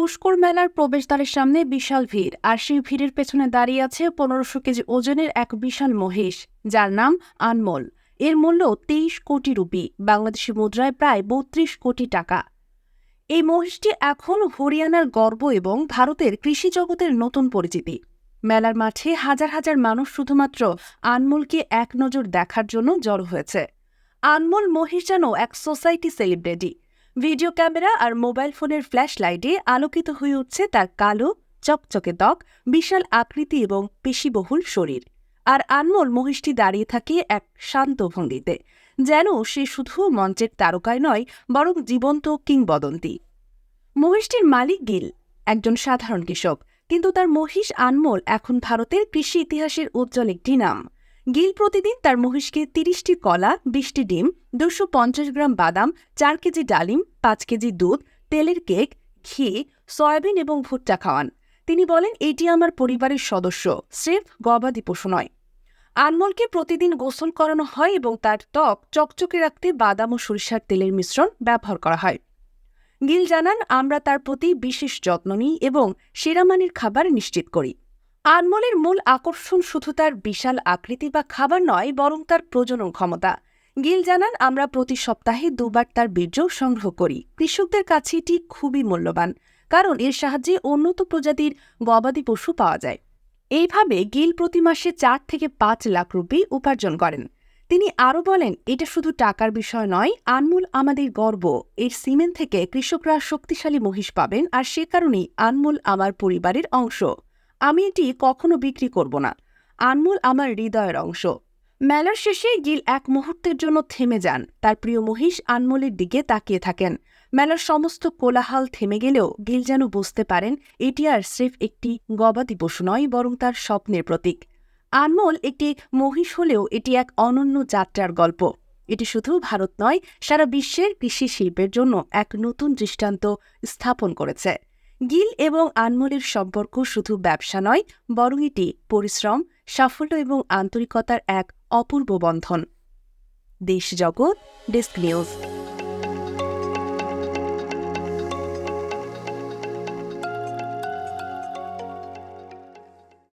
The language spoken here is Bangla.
পুষ্কর মেলার প্রবেশদ্বারের সামনে বিশাল ভিড়, আর সেই ভিড়ের পেছনে দাঁড়িয়ে আছে পনেরোশো কেজি ওজনের এক বিশাল মহিষ, যার নাম আনমোল। এর মূল্য তেইশ কোটি রুপি, বাংলাদেশি মুদ্রায় প্রায় বত্রিশ কোটি টাকা। এই মহিষটি এখন হরিয়ানার গর্ব এবং ভারতের কৃষি জগতের নতুন পরিচিতি। মেলার মাঠে হাজার হাজার মানুষ শুধুমাত্র আনমোলকে এক নজর দেখার জন্য জড়ো হয়েছে। আনমোল মহিষ যেন এক সোসাইটি সেলিব্রিটি ভিডিও ক্যামেরা আর মোবাইল ফোনের ফ্ল্যাশ লাইটে আলোকিত হয়ে উঠছে তার কালো, চকচকে ত্বক, বিশাল আকৃতি এবং পেশিবহুল শরীর। আর আনমোল মহিষটি দাঁড়িয়ে থাকে এক শান্ত ভঙ্গিতে, যেন সে শুধু মঞ্চের তারকায় নয়, বরং জীবন্ত কিংবদন্তি। মহিষটির মালিক গিল, একজন সাধারণ কৃষক, কিন্তু তার মহিষ আনমোল এখন ভারতের কৃষি ইতিহাসের উজ্জ্বল একটি নাম। গিল প্রতিদিন তার মহিষকে তিরিশটি কলা, বিশটি ডিম, দুশো পঞ্চাশ গ্রাম বাদাম, চার কেজি ডালিম, পাঁচ কেজি দুধ, তেলের কেক, ঘি, সয়াবিন এবং ভুট্টা খাওয়ান। তিনি বলেন, এটি আমার পরিবারের সদস্য, স্রেফ গবাদি পশু নয়। আনমলকে প্রতিদিন গোসল করানো হয় এবং তার ত্বক চকচকে রাখতে বাদাম ও সরিষার তেলের মিশ্রণ ব্যবহার করা হয়। গিল জানান, আমরা তার প্রতি বিশেষ যত্ন নিই এবং সেরামানির খাবার নিশ্চিত করি। আনমোলের মূল আকর্ষণ শুধু তার বিশাল আকৃতি বা খাবার নয়, বরং তার প্রজনন ক্ষমতা। গিল জানান, আমরা প্রতি সপ্তাহে দুবার তার বীর্য সংগ্রহ করি। কৃষকদের কাছে এটি খুবই মূল্যবান, কারণ এর সাহায্যে উন্নত প্রজাতির গবাদি পশু পাওয়া যায়। এইভাবে গিল প্রতি মাসে চার থেকে পাঁচ লাখ রুপি উপার্জন করেন। তিনি আরও বলেন, এটা শুধু টাকার বিষয় নয়, আনমোল আমাদের গর্ব। এর সিমেন্ট থেকে কৃষকরা শক্তিশালী মহিষ পাবেন, আর সে কারণেই আনমোল আমার পরিবারের অংশ। আমি এটি কখনো বিক্রি করব না। আনমোল আমার হৃদয়ের অংশ। মেলার শেষে গিল এক মুহূর্তের জন্য থেমে যান। তার প্রিয় মহিষ আনমোলের দিকে তাকিয়ে থাকেন। মেলার সমস্ত কোলাহল থেমে গেলেও গিল যেন বুঝতে পারেন, এটি আর স্রেফ একটি গবাদি পশু নয়, বরং তার স্বপ্নের প্রতীক। আনমোল একটি মহিষ হলেও এটি এক অনন্য যাত্রার গল্প। এটি শুধু ভারত নয়, সারা বিশ্বের কৃষি শিল্পের জন্য এক নতুন দৃষ্টান্ত স্থাপন করেছে। গিল এবং আনমোলের সম্পর্ক শুধু ব্যবসা নয়, বরং এটি পরিশ্রম, সাফল্য এবং আন্তরিকতার এক অপূর্ব বন্ধন। দেশ জগৎ, ডেস্ক নিউজ।